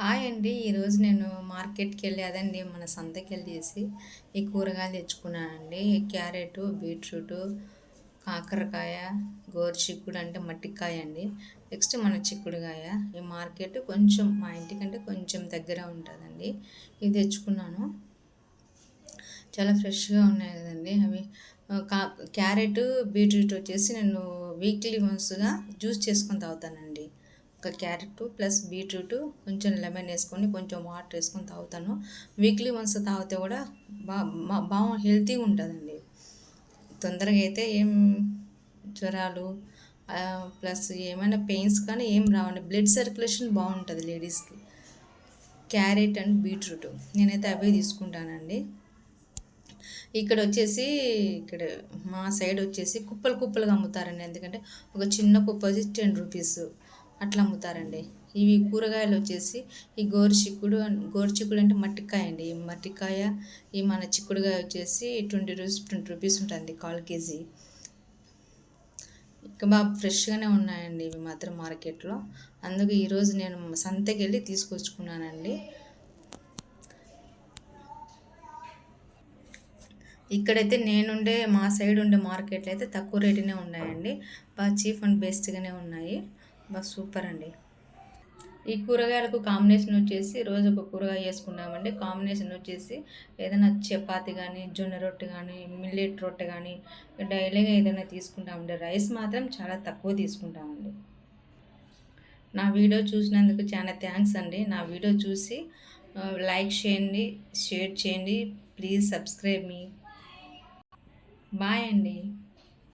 Hi అండి. ఈరోజు నేను మార్కెట్కి వెళ్ళి అదండి మన సంతకి వెళ్ళేసి ఈ కూరగాయలు తెచ్చుకున్నానండి. క్యారెట్ బీట్రూట్ కాకరకాయ గోరుచిక్కుడు అంటే మట్టికాయ అండి. నెక్స్ట్ మన చిక్కుడుకాయ. ఈ మార్కెట్ కొంచెం మా ఇంటికంటే కొంచెం దగ్గర ఉంటుందండి. ఇది తెచ్చుకున్నాను. చాలా ఫ్రెష్గా ఉన్నాయి కదండి అవి. కా క్యారెట్ బీట్రూట్ వచ్చేసి నేను వీక్లీ వన్స్గా జ్యూస్ చేసుకొని తాగుతానండి. ఒక క్యారెట్ ప్లస్ బీట్రూట్ కొంచెం లెమన్ వేసుకొని కొంచెం వాటర్ వేసుకొని తాగుతాను. వీక్లీ వన్స్ తాగితే కూడా బా బాగా హెల్తీగా ఉంటుందండి. తొందరగా అయితే ఏం జ్వరాలు ప్లస్ ఏమైనా పెయిన్స్ కానీ ఏం రావండి. బ్లడ్ సర్క్యులేషన్ బాగుంటుంది లేడీస్కి క్యారెట్ అండ్ బీట్రూట్ నేనైతే అవే తీసుకుంటానండి. ఇక్కడ వచ్చేసి ఇక్కడ మా సైడ్ వచ్చేసి కుప్పలు కుప్పలుగా అమ్ముతారండి. ఎందుకంటే ఒక చిన్న కుప్ప వచ్చి టెన్ రూపీస్ అట్లా అమ్ముతారండి. ఇవి కూరగాయలు వచ్చేసి ఈ గోరు చిక్కుడు గోరు చిక్కుడు అంటే మట్టికాయ అండి. ఈ మట్టికాయ ఈ మన చిక్కుడుకాయ వచ్చేసి ట్వంటీ రూపీస్ ట్వంటీ రూపీస్ ఉంటుంది కాల్ కేజీ. ఇంకా బాగా ఫ్రెష్గానే ఉన్నాయండి ఇవి మాత్రం మార్కెట్లో. అందుకు ఈరోజు నేను సంతకి వెళ్ళి తీసుకొచ్చుకున్నానండి. ఇక్కడైతే నేనుండే మా సైడ్ ఉండే మార్కెట్లు అయితే తక్కువ రేటునే ఉన్నాయండి. బాగా చీఫ్ అండ్ బెస్ట్గానే ఉన్నాయి. బా సూపర్ అండి ఈ కూరగాయలకు కాంబినేషన్ వచ్చేసి రోజు ఒక కూరగాయ వేసుకున్నామండి కాంబినేషన్ వచ్చేసి ఏదైనా చపాతి కానీ జొన్న రొట్టె కానీ మిల్లెట్ రొట్టె కానీ డైలీగా ఏదైనా తీసుకుంటామండి. రైస్ మాత్రం చాలా తక్కువ తీసుకుంటామండి. నా వీడియో చూసినందుకు చాలా థ్యాంక్స్ అండి. నా వీడియో చూసి లైక్ చేయండి షేర్ చేయండి. ప్లీజ్ సబ్స్క్రైబ్ మీ బాయ్ అండి.